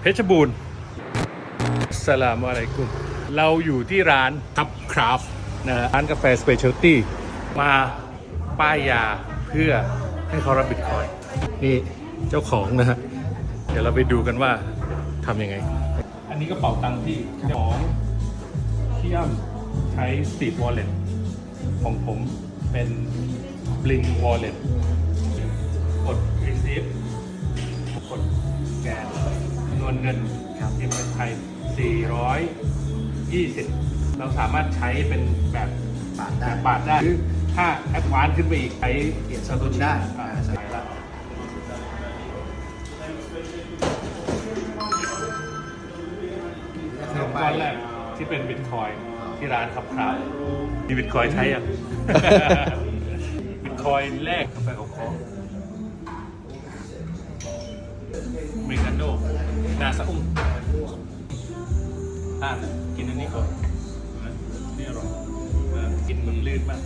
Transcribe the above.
เพชรบูรณ์สลามอะไรกุมเราอยู่ที่ร้านทับคราฟนะร้านกาแฟสเปเชียลตี้มาป้ายยาเพื่อให้เขารับบิตคอยน์นี่เจ้าของนะฮะ เดี๋ยวเราไปดูกันว่าทำยังไง อันนี้ก็เป๋าตังค์ที่ของเที่ย่ำใช้ Street Wallet ของผมเป็น Blink Wallet วนเงินครับเงินไทย 420 เราสามารถใช้เป็นแบบบาทได้แบบบาทได้หรือถ้าแอดวานซ์ขึ้นไปอีกใช้เปลี่ยนสกุลได้อ่าใช้ละเริ่มก้อนแรกที่เป็นบิตคอยน์ที่ร้านครับครับมีบิตคอยน์ใช้ยังบิตคอยน์แรกกาแฟของเขาเมกาโด นาซาอุมอะกินอันนี้ก่อนนี่อร่อยกินมันลื่นมาก